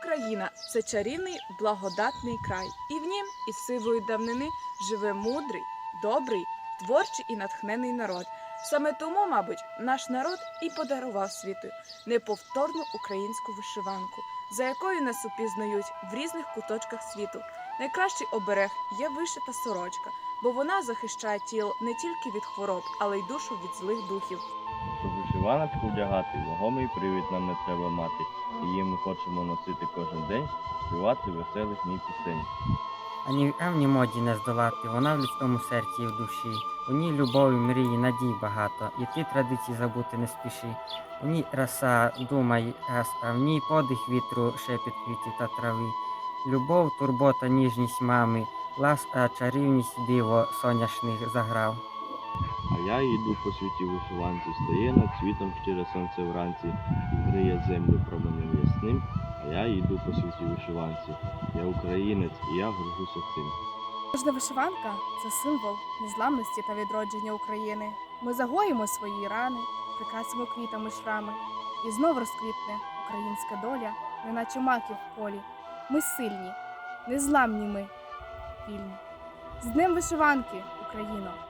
Україна це чарівний благодатний край, і в нім із сивої давнини живе мудрий, добрий, творчий і натхнений народ. Саме тому, мабуть, наш народ і подарував світу неповторну українську вишиванку, за якою нас упізнають в різних куточках світу. Найкращий оберег є вишита сорочка, бо вона захищає тіло не тільки від хвороб, але й душу від злих духів. Щоб вишиваночку вдягати, вагомий привід нам не треба мати. Її ми хочемо носити кожен день, співати веселих днів пісень. Ані певні моді не здолати, вона в людському серці і в душі. У ній любові, мрії, надій багато, і ти традиції забути не спіши. У ній раса, думай, гас, а в ній подих вітру, шепіт квітів та трави. Любов, турбота, ніжність мами, ласка, чарівність, диво соняшних заграв. А я йду по світі вишиванці, стає над світом щире сонце вранці, і гриє землю променем ясним, а я йду по світі вишиванці. Я українець, і я горжуся цим. Кожна вишиванка це символ незламності та відродження України. Ми загоїмо свої рани, прикрасимо квітами шрами, і знов розквітне українська доля, неначе маки в полі. Ми сильні, незламні ми, вільні. З Днем вишиванки, Україно!